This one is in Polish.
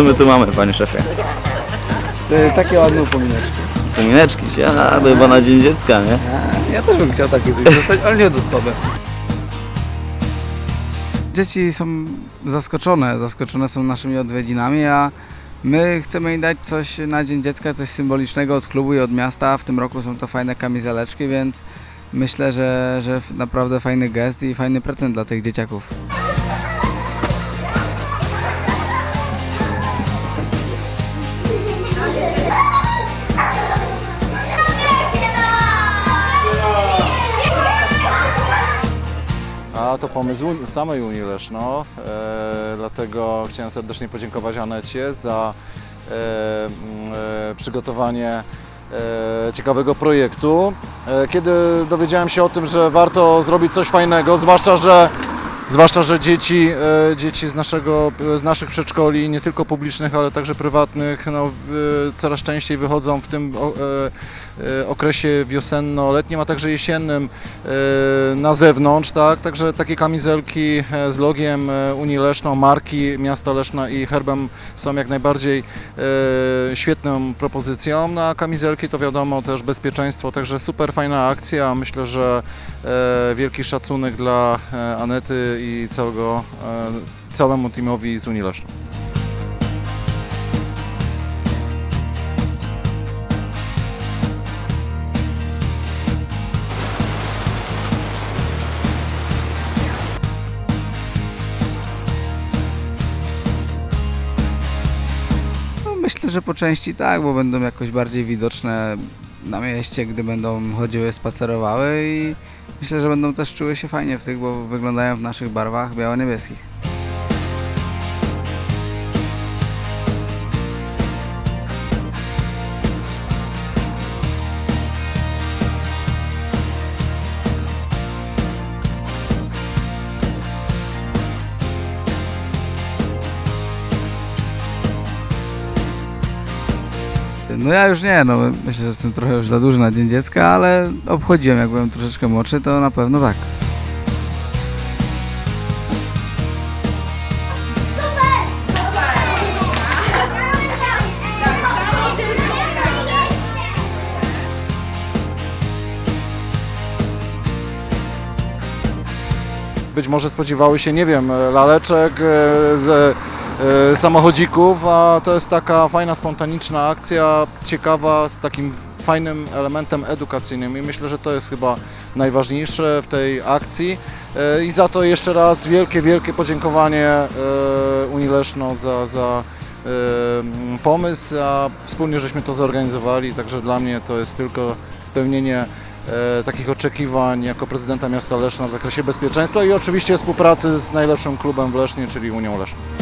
Co my tu mamy, panie szefie? Takie ładne upomineczki. Pomineczki się, a to chyba na Dzień Dziecka, nie? A, Ja też bym chciał takie coś dostać, ale nie dostanę. Dzieci są zaskoczone, zaskoczone są naszymi odwiedzinami, a my chcemy im dać coś na Dzień Dziecka, coś symbolicznego od klubu i od miasta. W tym roku są to fajne kamizeleczki, więc myślę, że, że naprawdę fajny gest i fajny prezent dla tych dzieciaków. A to pomysł samej Unii Leszno, e, dlatego chciałem serdecznie podziękować Anecie za e, mm, e, przygotowanie e, ciekawego projektu. E, kiedy dowiedziałem się o tym, że warto zrobić coś fajnego, zwłaszcza, że Zwłaszcza, że dzieci, e, dzieci z, naszego, z naszych przedszkoli, nie tylko publicznych, ale także prywatnych, no, e, coraz częściej wychodzą w tym e, okresie wiosenno-letnim, a także jesiennym na zewnątrz, tak? Także takie kamizelki z logiem Unii Leszno, marki miasta Leszna i herbem są jak najbardziej świetną propozycją. No, a kamizelki to wiadomo też bezpieczeństwo, także super fajna akcja. Myślę, że wielki szacunek dla Anety i całego, e, całemu teamowi z Unii. No, myślę, że po części tak, bo będą jakoś bardziej widoczne na mieście, gdy będą chodziły, spacerowały i myślę, że będą też czuły się fajnie w tych, bo wyglądają w naszych barwach biało-niebieskich. No ja już nie, no myślę, że jestem trochę już za duży na Dzień Dziecka, ale obchodziłem, jak byłem troszeczkę młodszy, to na pewno tak. Być może spodziewały się, nie wiem, laleczek, e, z samochodzików, a to jest taka fajna, spontaniczna akcja, ciekawa, z takim fajnym elementem edukacyjnym i myślę, że to jest chyba najważniejsze w tej akcji. E, I za to jeszcze raz wielkie, wielkie podziękowanie e, Unii Leszno za, za e, pomysł, a wspólnie żeśmy to zorganizowali, także dla mnie to jest tylko spełnienie e, takich oczekiwań jako prezydenta miasta Leszna w zakresie bezpieczeństwa i oczywiście współpracy z najlepszym klubem w Lesznie, czyli Unią Leszną.